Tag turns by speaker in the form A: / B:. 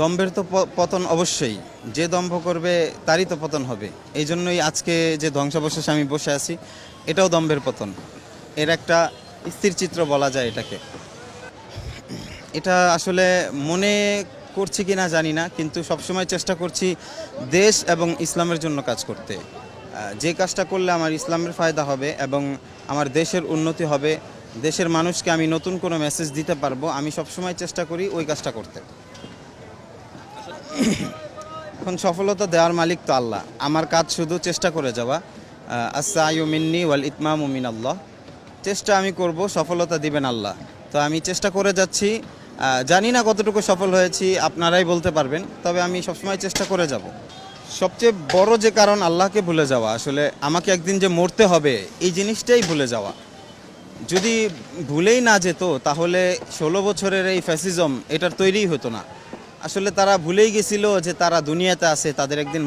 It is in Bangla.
A: দম্ভের তো পতন অবশ্যই। যে দম্ভ করবে, তারই তো পতন হবে। এই জন্যই আজকে যে ধ্বংসাবশেষে আমি বসে আছি, এটাও দম্ভের পতন। এর একটা স্থির চিত্র বলা যায় এটাকে। এটা আসলে মনে করছি কি না জানি না, কিন্তু সবসময় চেষ্টা করছি দেশ এবং ইসলামের জন্য কাজ করতে। যে কাজটা করলে আমার ইসলামের ফায়দা হবে এবং আমার দেশের উন্নতি হবে, দেশের মানুষকে আমি নতুন কোনো মেসেজ দিতে পারব, আমি সবসময় চেষ্টা করি ওই কাজটা করতে। এখন সফলতা দেওয়ার মালিক তো আল্লাহ। আমার কাজ শুধু চেষ্টা করে যাওয়া। আসা মিন্নি ওয়াল ইতমাম মিন আল্লাহ চেষ্টা আমি করব, সফলতা দিবেন আল্লাহ। তো আমি চেষ্টা করে যাচ্ছি। জানি না কতটুকু সফল হয়েছি, আপনারাই বলতে পারবেন। তবে আমি সবসময় চেষ্টা করে যাব। সবচেয়ে বড় যে কারণ আল্লাহকে ভুলে যাওয়া, আসলে আমাকে একদিন যে মরতে হবে, এই জিনিসটাই ভুলে যাওয়া। যদি ভুলেই না যেত, তাহলে ষোলো বছরের এই ফ্যাসিজম এটার তৈরিই হতো না। আসলে তারা ভুলেই গেছিল যে তারা দুনিয়াতে আছে তাদের একদিন